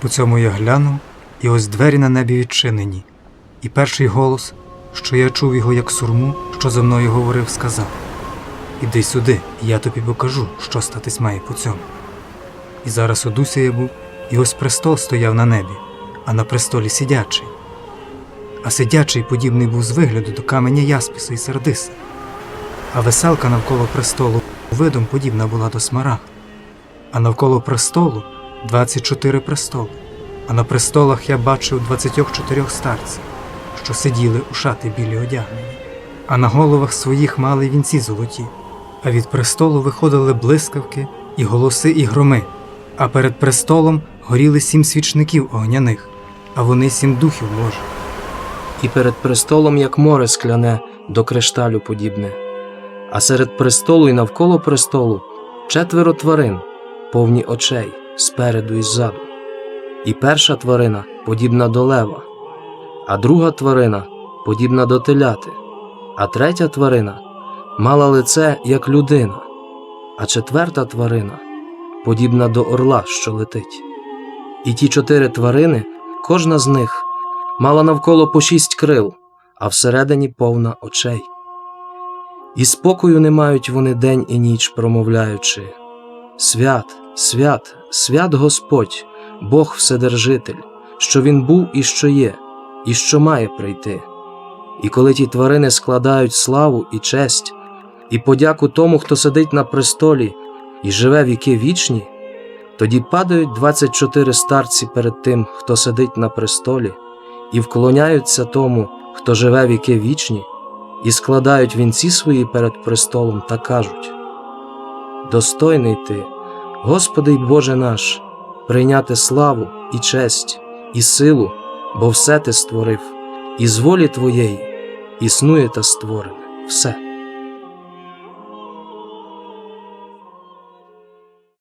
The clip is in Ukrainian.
По цьому я глянув, і ось двері на небі відчинені, і перший голос, що я чув його як сурму, що за мною говорив, сказав: Іди сюди, і я тобі покажу, що статись має по цьому. І зараз одуся я був, і ось престол стояв на небі, а на престолі сидячий. А сидячий подібний був з вигляду до каменя яспіса і сердиса, а веселка навколо престолу видом подібна була до смарагда. А навколо престолу 24 престоли, а на престолах я бачив 24 старців, що сиділи у шати білі одягнені, а на головах своїх мали вінці золоті, а від престолу виходили блискавки і голоси, і громи, а перед престолом горіли сім свічників огняних, а вони сім духів Божих. і перед престолом, як море скляне, до кришталю подібне. А серед престолу і навколо престолу четверо тварин, повні очей, спереду і ззаду. І перша тварина подібна до лева, а друга тварина подібна до теляти, а третя тварина мала лице, як людина, а четверта тварина подібна до орла, що летить. І ті чотири тварини, кожна з них мала навколо по шість крил, а всередині повна очей. І спокою не мають вони день і ніч, промовляючи Свят, свят, свят Господь, Бог Вседержитель, що Він був і що є, і що має прийти. І коли ті тварини складають славу і честь, і подяку тому, хто сидить на престолі і живе віки вічні, тоді падають двадцять чотири старці перед тим, хто сидить на престолі, і вклоняються тому, хто живе віки вічні, і складають вінці свої перед престолом та кажуть: Достойний ти, Господи й Боже наш, прийняти славу і честь, і силу, бо все ти створив, і з волі Твоєї існує та створене все.